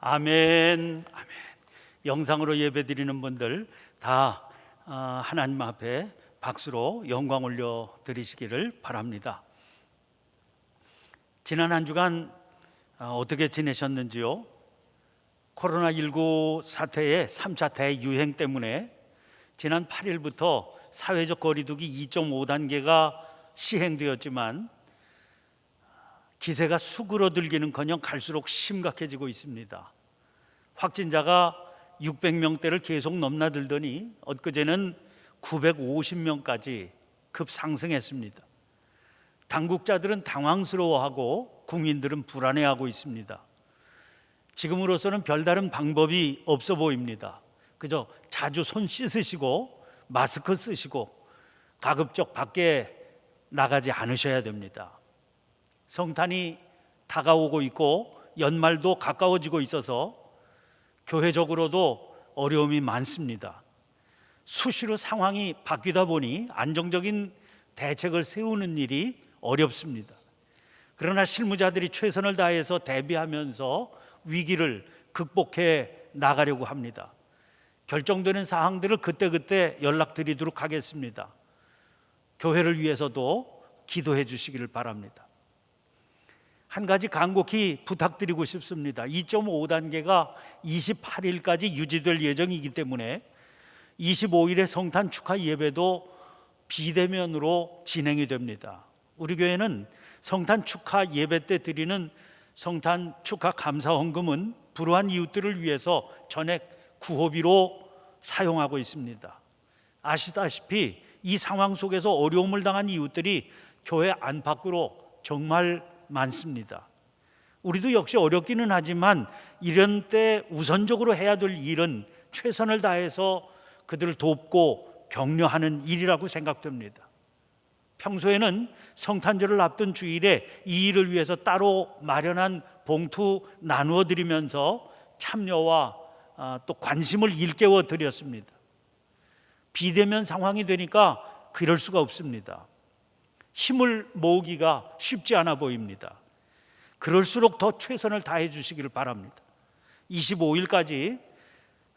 아멘. 아멘. 영상으로 예배 드리는 분들 다 아, 하나님 앞에 박수로 영광 올려 드리시기를 바랍니다. 지난 한 주간 아, 어떻게 지내셨는지요? 코로나19 사태의 3차 대유행 때문에 지난 8일부터 사회적 거리두기 2.5단계가 시행되었지만 기세가 수그러들기는커녕 갈수록 심각해지고 있습니다. 확진자가 600명대를 계속 넘나들더니 엊그제는 950명까지 급상승했습니다. 당국자들은 당황스러워하고 국민들은 불안해하고 있습니다. 지금으로서는 별다른 방법이 없어 보입니다. 그저 자주 손 씻으시고 마스크 쓰시고 가급적 밖에 나가지 않으셔야 됩니다. 성탄이 다가오고 있고 연말도 가까워지고 있어서 교회적으로도 어려움이 많습니다. 수시로 상황이 바뀌다 보니 안정적인 대책을 세우는 일이 어렵습니다. 그러나 실무자들이 최선을 다해서 대비하면서 위기를 극복해 나가려고 합니다. 결정되는 사항들을 그때그때 연락드리도록 하겠습니다. 교회를 위해서도 기도해 주시기를 바랍니다. 한 가지 간곡히 부탁드리고 싶습니다. 2.5단계가 28일까지 유지될 예정이기 때문에 25일의 성탄 축하 예배도 비대면으로 진행이 됩니다. 우리 교회는 성탄 축하 예배 때 드리는 성탄 축하 감사 헌금은 불우한 이웃들을 위해서 전액 구호비로 사용하고 있습니다. 아시다시피 이 상황 속에서 어려움을 당한 이웃들이 교회 안팎으로 정말 많습니다. 우리도 역시 어렵기는 하지만 이런 때 우선적으로 해야 될 일은 최선을 다해서 그들을 돕고 격려하는 일이라고 생각됩니다. 평소에는 성탄절을 앞둔 주일에 이 일을 위해서 따로 마련한 봉투 나누어 드리면서 참여와 아, 또 관심을 일깨워 드렸습니다. 비대면 상황이 되니까 그럴 수가 없습니다. 힘을 모으기가 쉽지 않아 보입니다. 그럴수록 더 최선을 다해 주시기를 바랍니다. 25일까지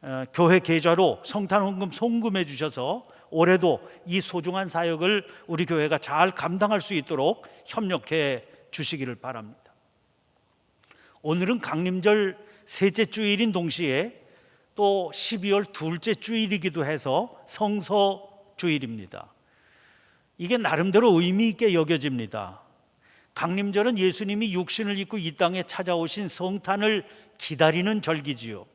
어, 교회 계좌로 성탄 헌금 송금해 주셔서 올해도 이 소중한 사역을 우리 교회가 잘 감당할 수 있도록 협력해 주시기를 바랍니다. 오늘은 강림절 셋째 주일인 동시에 또 12월 둘째 주일이기도 해서 성서 주일입니다. 이게 나름대로 의미 있게 여겨집니다. 강림절은 예수님이 육신을 입고 이 땅에 찾아오신 성탄을 기다리는 절기지요.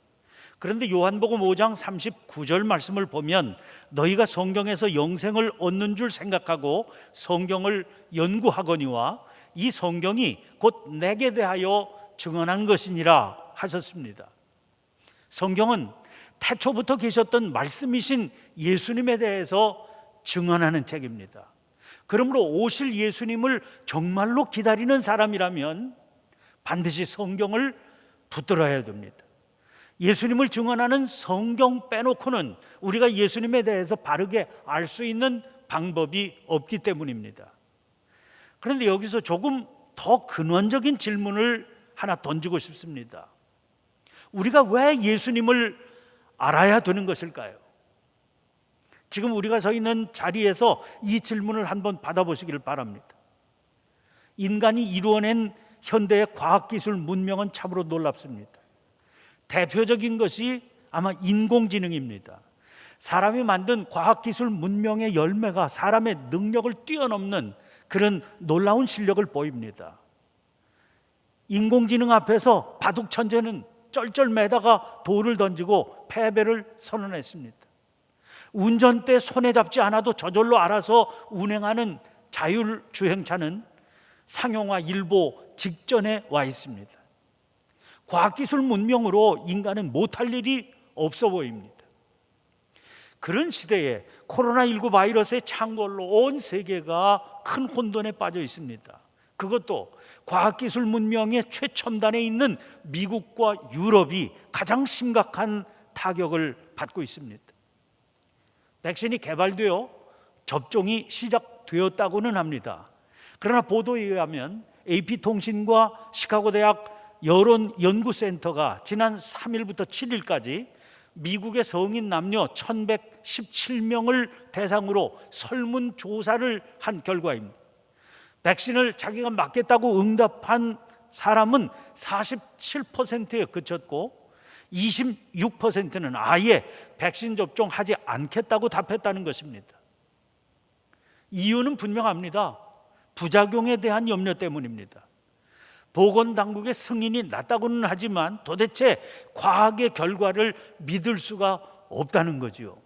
그런데 요한복음 5장 39절 말씀을 보면 너희가 성경에서 영생을 얻는 줄 생각하고 성경을 연구하거니와 이 성경이 곧 내게 대하여 증언한 것이니라 하셨습니다. 성경은 태초부터 계셨던 말씀이신 예수님에 대해서 증언하는 책입니다. 그러므로 오실 예수님을 정말로 기다리는 사람이라면 반드시 성경을 붙들어야 됩니다. 예수님을 증언하는 성경 빼놓고는 우리가 예수님에 대해서 바르게 알 수 있는 방법이 없기 때문입니다. 그런데 여기서 조금 더 근원적인 질문을 하나 던지고 싶습니다. 우리가 왜 예수님을 알아야 되는 것일까요? 지금 우리가 서 있는 자리에서 이 질문을 한번 받아보시기를 바랍니다. 인간이 이루어낸 현대의 과학기술 문명은 참으로 놀랍습니다. 대표적인 것이 아마 인공지능입니다. 사람이 만든 과학기술 문명의 열매가 사람의 능력을 뛰어넘는 그런 놀라운 실력을 보입니다. 인공지능 앞에서 바둑 천재는 쩔쩔매다가 돌을 던지고 패배를 선언했습니다. 운전대 손에 잡지 않아도 저절로 알아서 운행하는 자율 주행차는 상용화 일보 직전에 와 있습니다. 과학기술 문명으로 인간은 못할 일이 없어 보입니다. 그런 시대에 코로나19 바이러스의 창궐로 온 세계가 큰 혼돈에 빠져 있습니다. 그것도 과학기술 문명의 최첨단에 있는 미국과 유럽이 가장 심각한 타격을 받고 있습니다. 백신이 개발되어 접종이 시작되었다고는 합니다. 그러나 보도에 의하면 AP통신과 시카고 대학 여론 연구센터가 지난 3일부터 7일까지 미국의 성인 남녀 1117명을 대상으로 설문 조사를 한 결과입니다. 백신을 자기가 맞겠다고 응답한 사람은 47%에 그쳤고 26%는 아예 백신 접종하지 않겠다고 답했다는 것입니다. 이유는 분명합니다. 부작용에 대한 염려 때문입니다. 보건당국의 승인이 낮다고는 하지만 도대체 과학의 결과를 믿을 수가 없다는 거지요.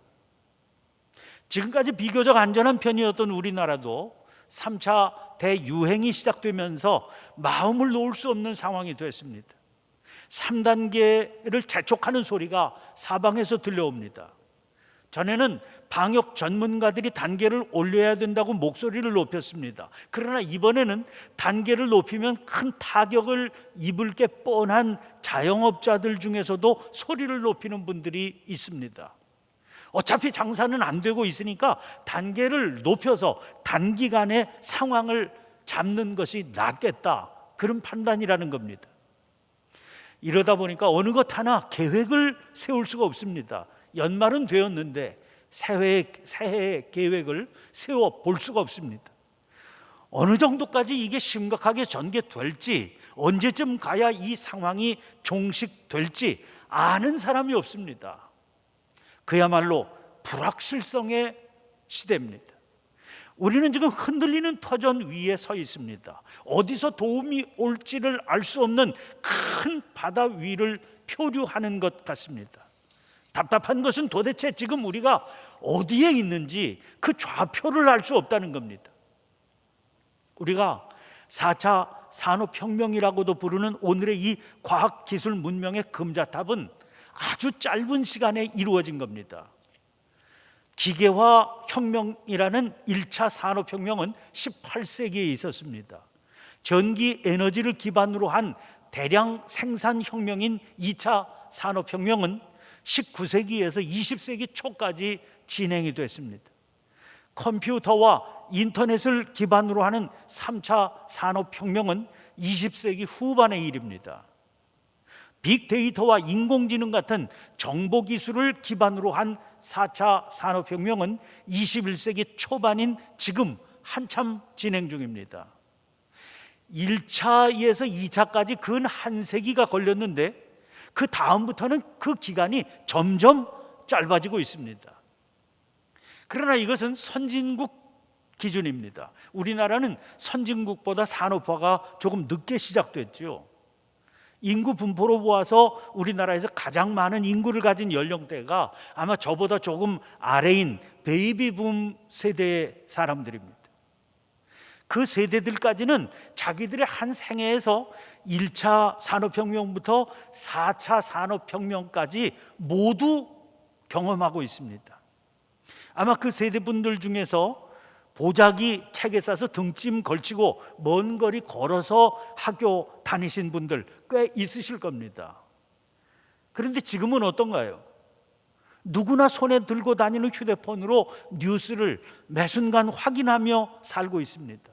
지금까지 비교적 안전한 편이었던 우리나라도 3차 대유행이 시작되면서 마음을 놓을 수 없는 상황이 됐습니다. 3단계를 재촉하는 소리가 사방에서 들려옵니다. 전에는 방역 전문가들이 단계를 올려야 된다고 목소리를 높였습니다. 그러나 이번에는 단계를 높이면 큰 타격을 입을 게 뻔한 자영업자들 중에서도 소리를 높이는 분들이 있습니다. 어차피 장사는 안 되고 있으니까 단계를 높여서 단기간에 상황을 잡는 것이 낫겠다. 그런 판단이라는 겁니다. 이러다 보니까 어느 것 하나 계획을 세울 수가 없습니다. 연말은 되었는데 새해 새해 계획을 세워 볼 수가 없습니다. 어느 정도까지 이게 심각하게 전개될지 언제쯤 가야 이 상황이 종식될지 아는 사람이 없습니다. 그야말로 불확실성의 시대입니다. 우리는 지금 흔들리는 터전 위에 서 있습니다. 어디서 도움이 올지를 알 수 없는 큰 바다 위를 표류하는 것 같습니다. 답답한 것은 도대체 지금 우리가 어디에 있는지 그 좌표를 알 수 없다는 겁니다. 우리가 4차 산업혁명이라고도 부르는 오늘의 이 과학기술 문명의 금자탑은 아주 짧은 시간에 이루어진 겁니다. 기계화 혁명이라는 1차 산업혁명은 18세기에 있었습니다. 전기 에너지를 기반으로 한 대량 생산 혁명인 2차 산업혁명은 19세기에서 20세기 초까지 진행이 됐습니다. 컴퓨터와 인터넷을 기반으로 하는 3차 산업혁명은 20세기 후반의 일입니다. 빅데이터와 인공지능 같은 정보 기술을 기반으로 한 4차 산업혁명은 21세기 초반인 지금 한참 진행 중입니다. 1차에서 2차까지 근 한 세기가 걸렸는데 그 다음부터는 그 기간이 점점 짧아지고 있습니다. 그러나 이것은 선진국 기준입니다. 우리나라는 선진국보다 산업화가 조금 늦게 시작됐죠. 인구 분포로 보아서 우리나라에서 가장 많은 인구를 가진 연령대가 아마 저보다 조금 아래인 베이비붐 세대의 사람들입니다. 그 세대들까지는 자기들의 한 생애에서 1차 산업혁명부터 4차 산업혁명까지 모두 경험하고 있습니다. 아마 그 세대분들 중에서 보자기 책에 싸서 등짐 걸치고 먼 거리 걸어서 학교 다니신 분들 꽤 있으실 겁니다. 그런데 지금은 어떤가요? 누구나 손에 들고 다니는 휴대폰으로 뉴스를 매 순간 확인하며 살고 있습니다.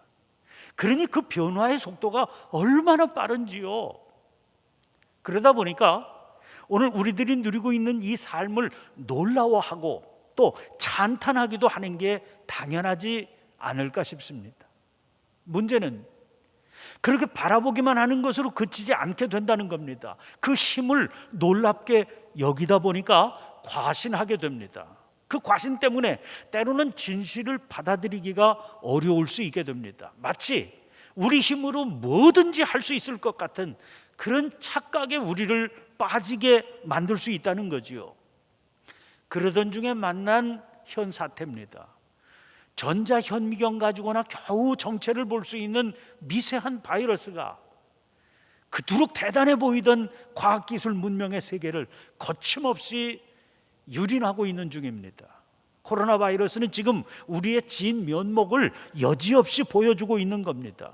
그러니 그 변화의 속도가 얼마나 빠른지요. 그러다 보니까 오늘 우리들이 누리고 있는 이 삶을 놀라워하고 또 찬탄하기도 하는 게 당연하지 않을까 싶습니다. 문제는 그렇게 바라보기만 하는 것으로 그치지 않게 된다는 겁니다. 그 힘을 놀랍게 여기다 보니까 과신하게 됩니다. 그 과신 때문에 때로는 진실을 받아들이기가 어려울 수 있게 됩니다. 마치 우리 힘으로 뭐든지 할 수 있을 것 같은 그런 착각에 우리를 빠지게 만들 수 있다는 거지요. 그러던 중에 만난 현 사태입니다. 전자 현미경 가지고나 겨우 정체를 볼 수 있는 미세한 바이러스가 그토록 대단해 보이던 과학기술 문명의 세계를 거침없이 유린하고 있는 중입니다. 코로나 바이러스는 지금 우리의 진 면목을 여지없이 보여주고 있는 겁니다.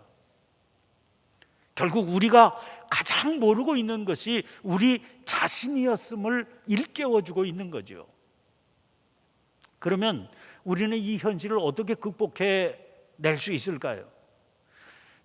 결국 우리가 가장 모르고 있는 것이 우리 자신이었음을 일깨워주고 있는 거죠. 그러면 우리는 이 현실을 어떻게 극복해 낼 수 있을까요?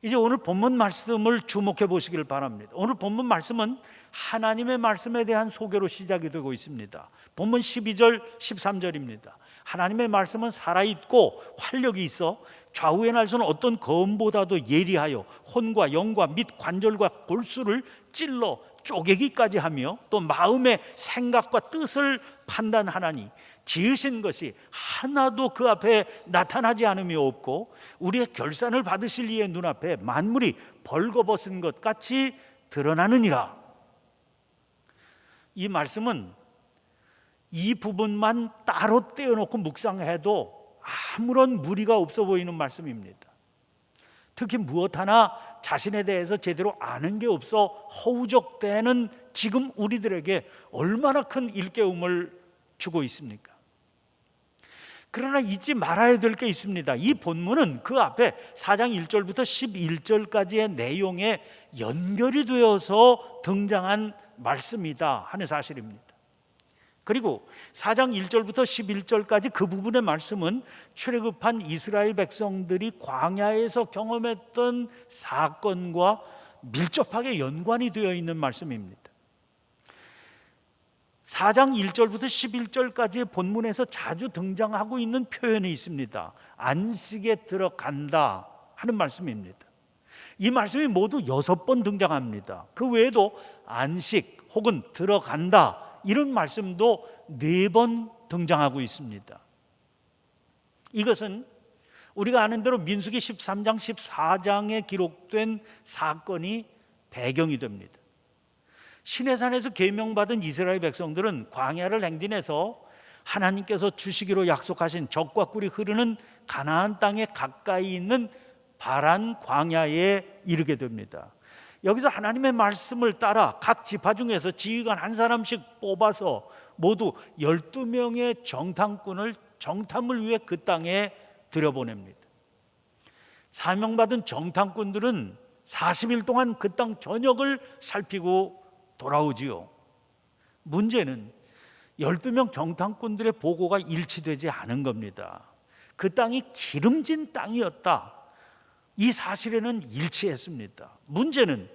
이제 오늘 본문 말씀을 주목해 보시길 바랍니다. 오늘 본문 말씀은 하나님의 말씀에 대한 소개로 시작이 되고 있습니다. 본문 12절, 13절입니다. 하나님의 말씀은 살아있고 활력이 있어 좌우의 날서는 어떤 검보다도 예리하여 혼과 영과 및 관절과 골수를 찔러 쪼개기까지 하며 또 마음의 생각과 뜻을 판단하나니 지으신 것이 하나도 그 앞에 나타나지 않음이 없고 우리의 결산을 받으실 이의 눈앞에 만물이 벌거벗은 것 같이 드러나느니라. 이 말씀은 이 부분만 따로 떼어놓고 묵상해도 아무런 무리가 없어 보이는 말씀입니다. 특히 무엇 하나 자신에 대해서 제대로 아는 게 없어 허우적대는 지금 우리들에게 얼마나 큰 일깨움을 주고 있습니까? 그러나 잊지 말아야 될 게 있습니다. 이 본문은 그 앞에 4장 1절부터 11절까지의 내용에 연결이 되어서 등장한 말씀이다 하는 사실입니다. 그리고 4장 1절부터 11절까지 그 부분의 말씀은 출애굽한 이스라엘 백성들이 광야에서 경험했던 사건과 밀접하게 연관이 되어 있는 말씀입니다. 4장 1절부터 11절까지의 본문에서 자주 등장하고 있는 표현이 있습니다. 안식에 들어간다 하는 말씀입니다. 이 말씀이 모두 여섯 번 등장합니다. 그 외에도 안식 혹은 들어간다 이런 말씀도 네 번 등장하고 있습니다. 이것은 우리가 아는 대로 민수기 13장 14장에 기록된 사건이 배경이 됩니다. 시내산에서 계명받은 이스라엘 백성들은 광야를 행진해서 하나님께서 주시기로 약속하신 적과 꿀이 흐르는 가나안 땅에 가까이 있는 바란 광야에 이르게 됩니다. 여기서 하나님의 말씀을 따라 각 지파 중에서 지휘관 한 사람씩 뽑아서 모두 12명의 정탐꾼을 정탐을 위해 그 땅에 들여보냅니다. 사명받은 정탐꾼들은 40일 동안 그 땅 전역을 살피고 돌아오지요. 문제는 12명 정탐꾼들의 보고가 일치되지 않은 겁니다. 그 땅이 기름진 땅이었다. 이 사실에는 일치했습니다. 문제는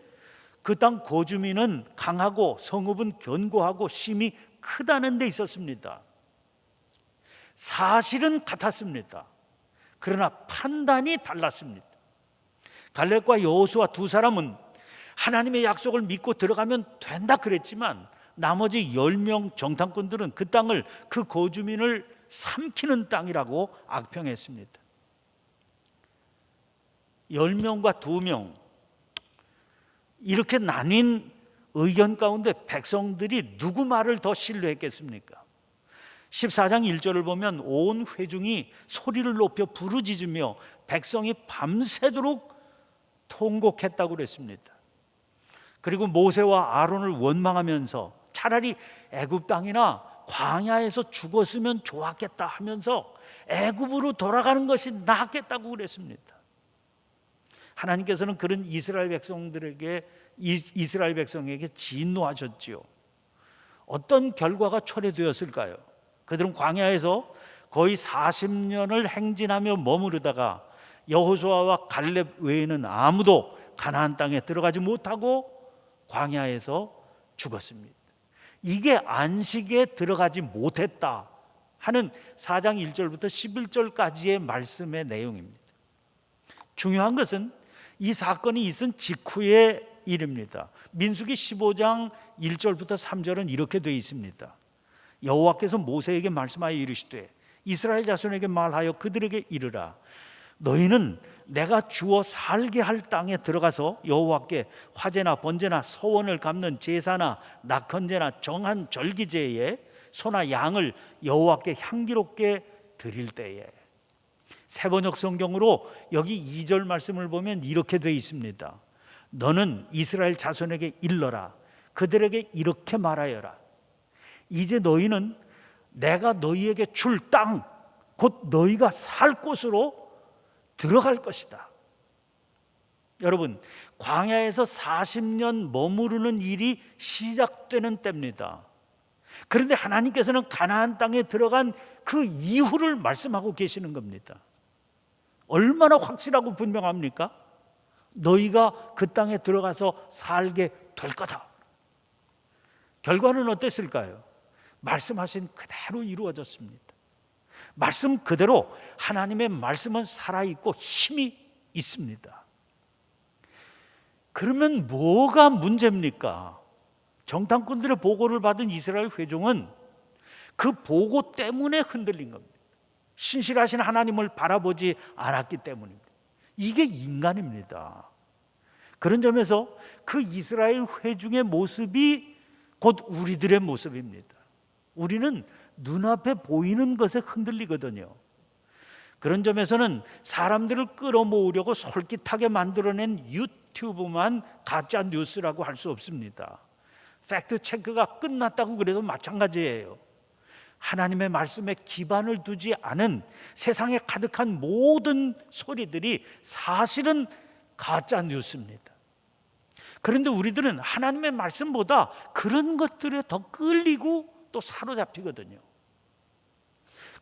그 땅 거주민은 강하고 성읍은 견고하고 심이 크다는 데 있었습니다. 사실은 같았습니다. 그러나 판단이 달랐습니다. 갈렙과 여호수아 두 사람은 하나님의 약속을 믿고 들어가면 된다 그랬지만 나머지 10명 정탐꾼들은 그 땅을 그 거주민을 삼키는 땅이라고 악평했습니다. 10명과 2명 이렇게 나뉜 의견 가운데 백성들이 누구 말을 더 신뢰했겠습니까? 14장 1절을 보면 온 회중이 소리를 높여 부르짖으며 백성이 밤새도록 통곡했다고 그랬습니다. 그리고 모세와 아론을 원망하면서 차라리 애굽 땅이나 광야에서 죽었으면 좋았겠다 하면서 애굽으로 돌아가는 것이 낫겠다고 그랬습니다. 하나님께서는 그런 이스라엘 백성들에게 이스라엘 백성에게 진노하셨지요. 어떤 결과가 초래되었을까요? 그들은 광야에서 거의 40년을 행진하며 머무르다가 여호수아와 갈렙 외에는 아무도 가나안 땅에 들어가지 못하고 광야에서 죽었습니다. 이게 안식에 들어가지 못했다 하는 4장 1절부터 11절까지의 말씀의 내용입니다. 중요한 것은 이 사건이 있은 직후의 일입니다. 민수기 15장 1절부터 3절은 이렇게 되어 있습니다. 여호와께서 모세에게 말씀하여 이르시되 이스라엘 자손에게 말하여 그들에게 이르라 너희는 내가 주어 살게 할 땅에 들어가서 여호와께 화제나 번제나 서원을 갚는 제사나 낙헌제나 정한 절기제에 소나 양을 여호와께 향기롭게 드릴 때에 세번역 성경으로 여기 2절 말씀을 보면 이렇게 되어 있습니다. 너는 이스라엘 자손에게 일러라. 그들에게 이렇게 말하여라. 이제 너희는 내가 너희에게 줄 땅, 곧 너희가 살 곳으로 들어갈 것이다. 여러분, 광야에서 40년 머무르는 일이 시작되는 때입니다. 그런데 하나님께서는 가나안 땅에 들어간 그 이후를 말씀하고 계시는 겁니다. 얼마나 확실하고 분명합니까? 너희가 그 땅에 들어가서 살게 될 거다. 결과는 어땠을까요? 말씀하신 그대로 이루어졌습니다. 말씀 그대로 하나님의 말씀은 살아있고 힘이 있습니다. 그러면 뭐가 문제입니까? 정탐꾼들의 보고를 받은 이스라엘 회중은 그 보고 때문에 흔들린 겁니다. 신실하신 하나님을 바라보지 않았기 때문입니다. 이게 인간입니다. 그런 점에서 그 이스라엘 회중의 모습이 곧 우리들의 모습입니다. 우리는 눈앞에 보이는 것에 흔들리거든요. 그런 점에서는 사람들을 끌어모으려고 솔깃하게 만들어낸 유튜브만 가짜 뉴스라고 할 수 없습니다. 팩트 체크가 끝났다고 그래도 마찬가지예요. 하나님의 말씀에 기반을 두지 않은 세상에 가득한 모든 소리들이 사실은 가짜 뉴스입니다. 그런데 우리들은 하나님의 말씀보다 그런 것들에 더 끌리고 또 사로잡히거든요.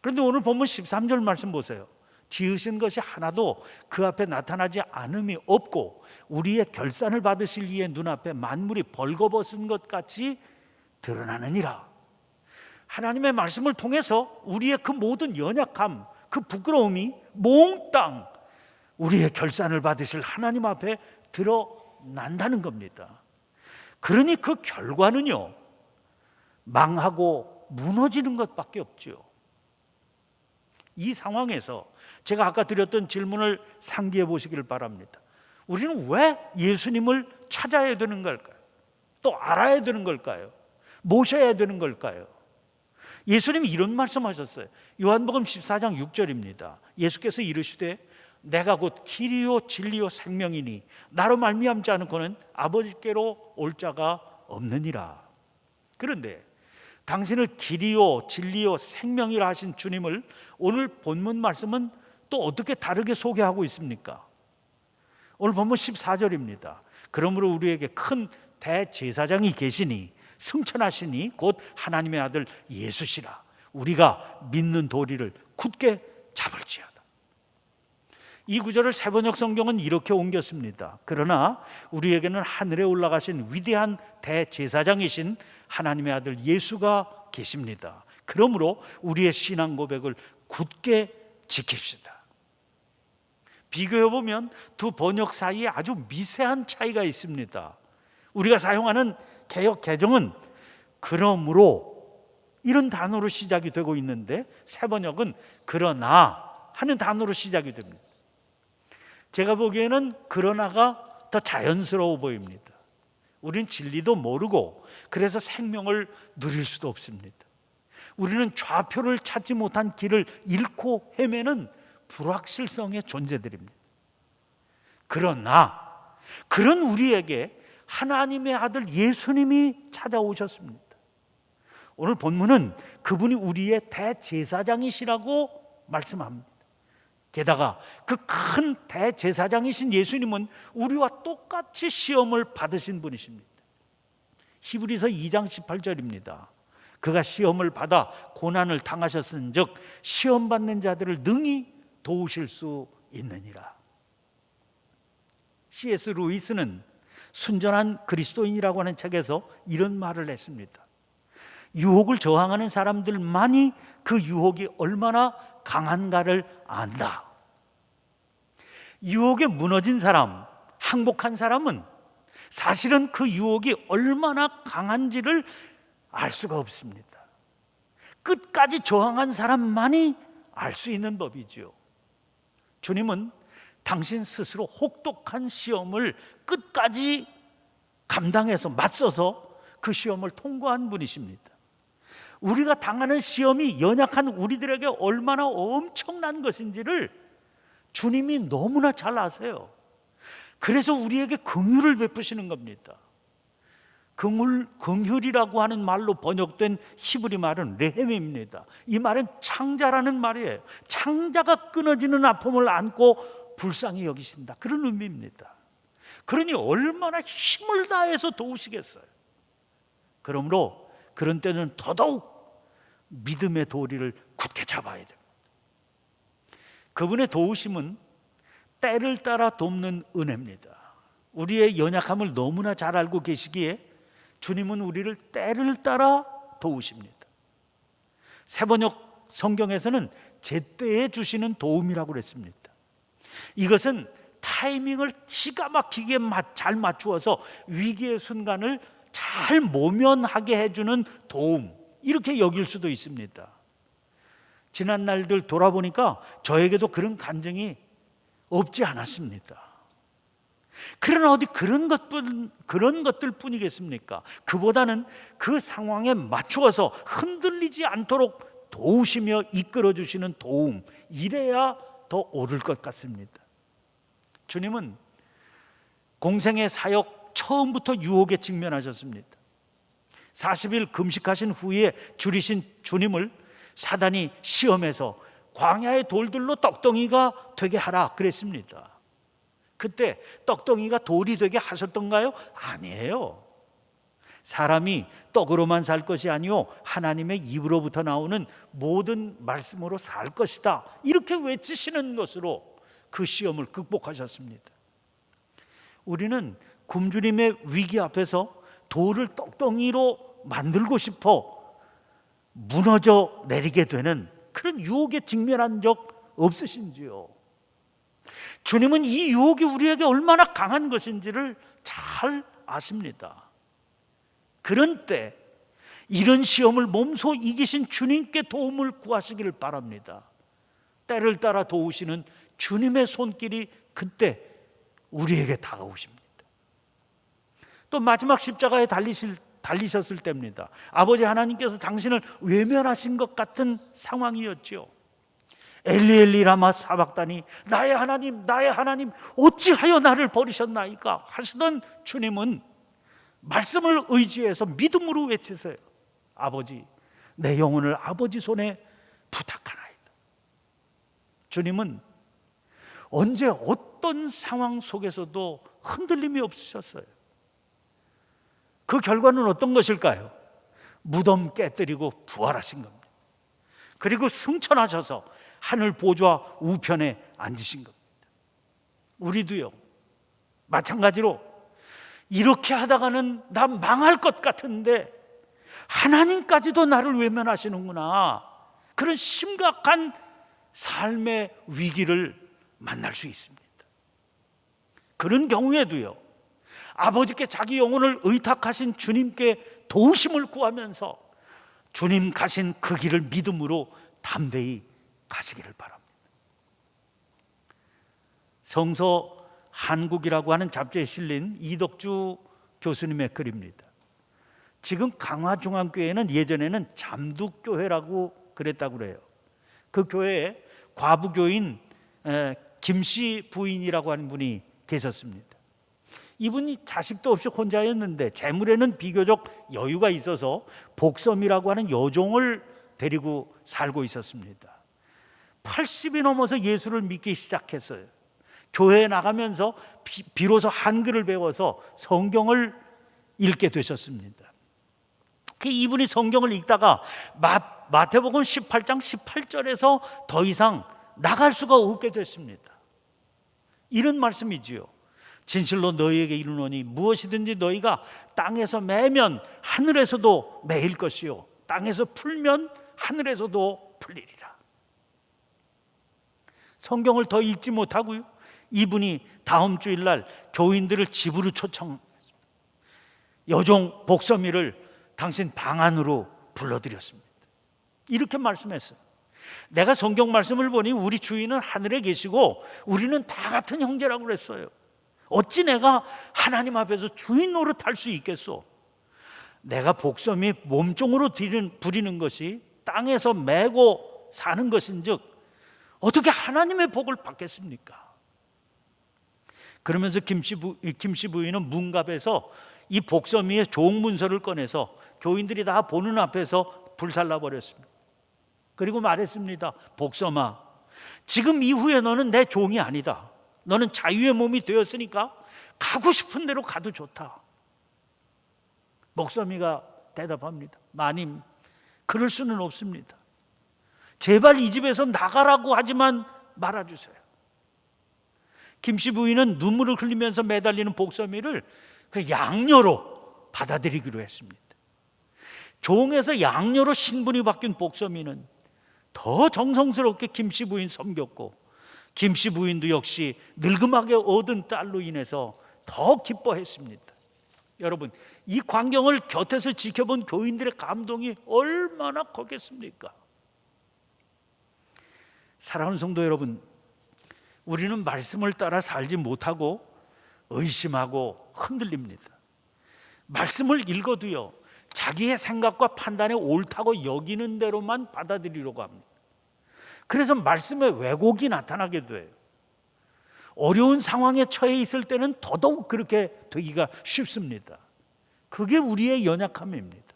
그런데 오늘 본문 13절 말씀 보세요. 지으신 것이 하나도 그 앞에 나타나지 않음이 없고 우리의 결산을 받으실 이의 눈앞에 만물이 벌거벗은 것 같이 드러나느니라. 하나님의 말씀을 통해서 우리의 그 모든 연약함, 그 부끄러움이 몽땅 우리의 결산을 받으실 하나님 앞에 드러난다는 겁니다. 그러니 그 결과는요, 망하고 무너지는 것밖에 없죠. 이 상황에서 제가 아까 드렸던 질문을 상기해 보시기를 바랍니다. 우리는 왜 예수님을 찾아야 되는 걸까요? 또 알아야 되는 걸까요? 모셔야 되는 걸까요? 예수님이 이런 말씀하셨어요. 요한복음 14장 6절입니다. 예수께서 이르시되 내가 곧 길이요 진리요 생명이니 나로 말미암지 않고는 아버지께로 올 자가 없느니라. 그런데 당신을 길이요 진리요 생명이라 하신 주님을 오늘 본문 말씀은 또 어떻게 다르게 소개하고 있습니까? 오늘 본문 14절입니다. 그러므로 우리에게 큰 대제사장이 계시니 승천하시니 곧 하나님의 아들 예수시라 우리가 믿는 도리를 굳게 잡을지어다. 이 구절을 세번역 성경은 이렇게 옮겼습니다. 그러나 우리에게는 하늘에 올라가신 위대한 대제사장이신 하나님의 아들 예수가 계십니다. 그러므로 우리의 신앙 고백을 굳게 지킵시다. 비교해 보면 두 번역 사이에 아주 미세한 차이가 있습니다. 우리가 사용하는 개혁 개정은 그러므로 이런 단어로 시작이 되고 있는데 새 번역은 그러나 하는 단어로 시작이 됩니다. 제가 보기에는 그러나가 더 자연스러워 보입니다. 우리는 진리도 모르고 그래서 생명을 누릴 수도 없습니다. 우리는 좌표를 찾지 못한 길을 잃고 헤매는 불확실성의 존재들입니다. 그러나 그런 우리에게 하나님의 아들 예수님이 찾아오셨습니다. 오늘 본문은 그분이 우리의 대제사장이시라고 말씀합니다. 게다가 그 큰 대제사장이신 예수님은 우리와 똑같이 시험을 받으신 분이십니다. 히브리서 2장 18절입니다. 그가 시험을 받아 고난을 당하셨은즉 시험 받는 자들을 능히 도우실 수 있느니라. C.S. 루이스는 순전한 그리스도인이라고 하는 책에서 이런 말을 했습니다. 유혹을 저항하는 사람들만이 그 유혹이 얼마나 강한가를 안다. 유혹에 무너진 사람, 항복한 사람은 사실은 그 유혹이 얼마나 강한지를 알 수가 없습니다. 끝까지 저항한 사람만이 알 수 있는 법이죠. 주님은 당신 스스로 혹독한 시험을 끝까지 감당해서 맞서서 그 시험을 통과한 분이십니다. 우리가 당하는 시험이 연약한 우리들에게 얼마나 엄청난 것인지를 주님이 너무나 잘 아세요. 그래서 우리에게 긍휼을 베푸시는 겁니다. 긍휼, 긍휼이라고 하는 말로 번역된 히브리 말은 레헴입니다. 이 말은 창자라는 말이에요. 창자가 끊어지는 아픔을 안고 불쌍히 여기신다. 그런 의미입니다. 그러니 얼마나 힘을 다해서 도우시겠어요. 그러므로 그런 때는 더더욱 믿음의 도리를 굳게 잡아야 됩니다. 그분의 도우심은 때를 따라 돕는 은혜입니다. 우리의 연약함을 너무나 잘 알고 계시기에 주님은 우리를 때를 따라 도우십니다. 세번역 성경에서는 제때에 주시는 도움이라고 그랬습니다. 이것은 타이밍을 기가 막히게 맞- 잘 맞추어서 위기의 순간을 잘 모면하게 해주는 도움 이렇게 여길 수도 있습니다. 지난 날들 돌아보니까 저에게도 그런 간증이 없지 않았습니다. 그러나 어디 그런 것뿐 그런 것들 뿐이겠습니까? 그보다는 그 상황에 맞추어서 흔들리지 않도록 도우시며 이끌어 주시는 도움 이래야 더 오를 것 같습니다. 주님은 공생의 사역 처음부터 유혹에 직면하셨습니다. 40일 금식하신 후에 줄이신 주님을 사단이 시험해서 광야의 돌들로 떡덩이가 되게 하라 그랬습니다. 그때 떡덩이가 돌이 되게 하셨던가요? 아니에요. 사람이 떡으로만 살 것이 아니요 하나님의 입으로부터 나오는 모든 말씀으로 살 것이다. 이렇게 외치시는 것으로 그 시험을 극복하셨습니다. 우리는 굶주림의 위기 앞에서 돌을 떡덩이로 만들고 싶어 무너져 내리게 되는 그런 유혹에 직면한 적 없으신지요? 주님은 이 유혹이 우리에게 얼마나 강한 것인지를 잘 아십니다. 그런 때 이런 시험을 몸소 이기신 주님께 도움을 구하시기를 바랍니다. 때를 따라 도우시는 주님의 손길이 그때 우리에게 다가오십니다. 또 마지막 십자가에 달리실 달리셨을 때입니다. 아버지 하나님께서 당신을 외면하신 것 같은 상황이었지요. 엘리엘리 라마 사박다니 나의 하나님 나의 하나님 어찌하여 나를 버리셨나이까 하시던 주님은 말씀을 의지해서 믿음으로 외치세요. 아버지 내 영혼을 아버지 손에 부탁하나이다. 주님은 언제 어떤 상황 속에서도 흔들림이 없으셨어요. 그 결과는 어떤 것일까요? 무덤 깨뜨리고 부활하신 겁니다. 그리고 승천하셔서 하늘 보좌 우편에 앉으신 겁니다. 우리도요. 마찬가지로 이렇게 하다가는 나 망할 것 같은데 하나님까지도 나를 외면하시는구나. 그런 심각한 삶의 위기를 만날 수 있습니다. 그런 경우에도요. 아버지께 자기 영혼을 의탁하신 주님께 도우심을 구하면서 주님 가신 그 길을 믿음으로 담대히 가시기를 바랍니다. 성서 한국이라고 하는 잡지에 실린 이덕주 교수님의 글입니다. 지금 강화중앙교회는 예전에는 잠둑교회라고 그랬다고 그래요. 그 교회에 과부교인 에, 김씨 부인이라고 하는 분이 계셨습니다. 이분이 자식도 없이 혼자였는데 재물에는 비교적 여유가 있어서 복섬이라고 하는 여종을 데리고 살고 있었습니다. 80이 넘어서 예수를 믿기 시작했어요. 교회에 나가면서 비, 비로소 한글을 배워서 성경을 읽게 되셨습니다. 그 이분이 성경을 읽다가 마, 마태복음 18장 18절에서 더 이상 나갈 수가 없게 됐습니다. 이런 말씀이지요. 진실로 너희에게 이르노니 무엇이든지 너희가 땅에서 매면 하늘에서도 매일 것이요 땅에서 풀면 하늘에서도 풀리리라. 성경을 더 읽지 못하고요. 이분이 다음 주일 날 교인들을 집으로 초청했습니다. 여종 복서미를 당신 방 안으로 불러들였습니다. 이렇게 말씀했어요. 내가 성경 말씀을 보니 우리 주인은 하늘에 계시고 우리는 다 같은 형제라고 그랬어요. 어찌 내가 하나님 앞에서 주인 노릇할 수 있겠소? 내가 복섬이 몸종으로 부리는, 것이 땅에서 매고 사는 것인즉 어떻게 하나님의 복을 받겠습니까? 그러면서 김씨, 부, 김씨 부인은 문갑에서 이 복섬이의 종문서를 꺼내서 교인들이 다 보는 앞에서 불살라 버렸습니다. 그리고 말했습니다. 복섬아, 지금 이후에 너는 내 종이 아니다. 너는 자유의 몸이 되었으니까 가고 싶은 대로 가도 좋다. 목사미가 대답합니다. 마님, 그럴 수는 없습니다. 제발 이 집에서 나가라고 하지만 말아주세요. 김씨 부인은 눈물을 흘리면서 매달리는 복서미를 그 양녀로 받아들이기로 했습니다. 종에서 양녀로 신분이 바뀐 복서미는 더 정성스럽게 김씨 부인 섬겼고 김씨 부인도 역시 늙음하게 얻은 딸로 인해서 더 기뻐했습니다. 여러분, 이 광경을 곁에서 지켜본 교인들의 감동이 얼마나 컸겠습니까? 사랑하는 성도 여러분, 우리는 말씀을 따라 살지 못하고 의심하고 흔들립니다. 말씀을 읽어도요, 자기의 생각과 판단에 옳다고 여기는 대로만 받아들이려고 합니다. 그래서 말씀에 왜곡이 나타나게 돼요. 어려운 상황에 처해 있을 때는 더더욱 그렇게 되기가 쉽습니다. 그게 우리의 연약함입니다.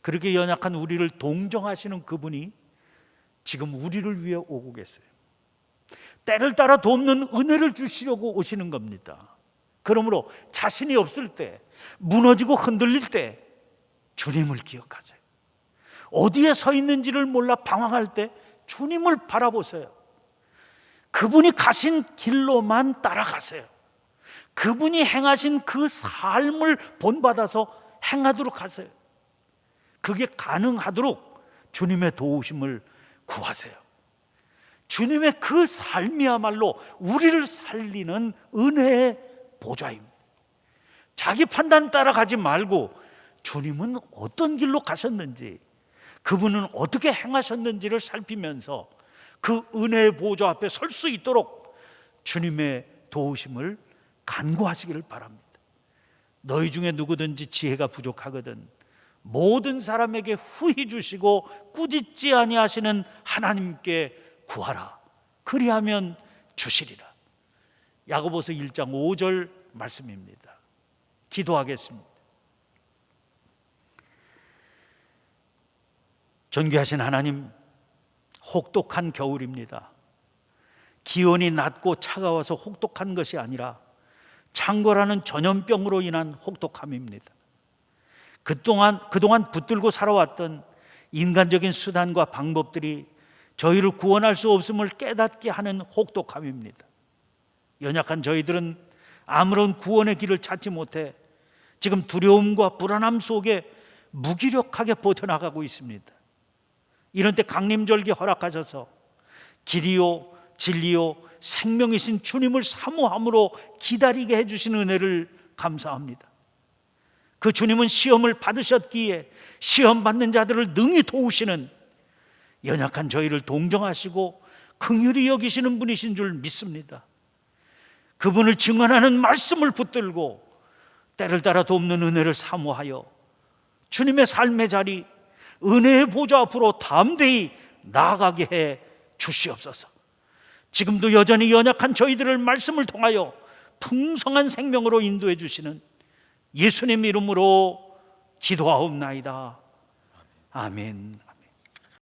그렇게 연약한 우리를 동정하시는 그분이 지금 우리를 위해 오고 계세요. 때를 따라 돕는 은혜를 주시려고 오시는 겁니다. 그러므로 자신이 없을 때, 무너지고 흔들릴 때 주님을 기억하세요. 어디에 서 있는지를 몰라 방황할 때 주님을 바라보세요. 그분이 가신 길로만 따라가세요. 그분이 행하신 그 삶을 본받아서 행하도록 하세요. 그게 가능하도록 주님의 도우심을 구하세요. 주님의 그 삶이야말로 우리를 살리는 은혜의 보좌입니다. 자기 판단 따라가지 말고 주님은 어떤 길로 가셨는지, 그분은 어떻게 행하셨는지를 살피면서 그 은혜의 보좌 앞에 설 수 있도록 주님의 도우심을 간구하시기를 바랍니다. 너희 중에 누구든지 지혜가 부족하거든 모든 사람에게 후히 주시고 꾸짖지 아니하시는 하나님께 구하라. 그리하면 주시리라. 야고보서 1장 5절 말씀입니다. 기도하겠습니다. 존귀하신 하나님, 혹독한 겨울입니다. 기온이 낮고 차가워서 혹독한 것이 아니라 창궐하는 전염병으로 인한 혹독함입니다. 그동안 그동안 붙들고 살아왔던 인간적인 수단과 방법들이 저희를 구원할 수 없음을 깨닫게 하는 혹독함입니다. 연약한 저희들은 아무런 구원의 길을 찾지 못해 지금 두려움과 불안함 속에 무기력하게 버텨나가고 있습니다. 이런 때 강림절기 허락하셔서 길이요 진리요 생명이신 주님을 사모함으로 기다리게 해주신 은혜를 감사합니다. 그 주님은 시험을 받으셨기에 시험 받는 자들을 능히 도우시는 연약한 저희를 동정하시고 긍휼히 여기시는 분이신 줄 믿습니다. 그분을 증언하는 말씀을 붙들고 때를 따라 돕는 은혜를 사모하여 주님의 삶의 자리 은혜의 보좌 앞으로 담대히 나아가게 해 주시옵소서. 지금도 여전히 연약한 저희들을 말씀을 통하여 풍성한 생명으로 인도해 주시는 예수님 이름으로 기도하옵나이다. 아멘.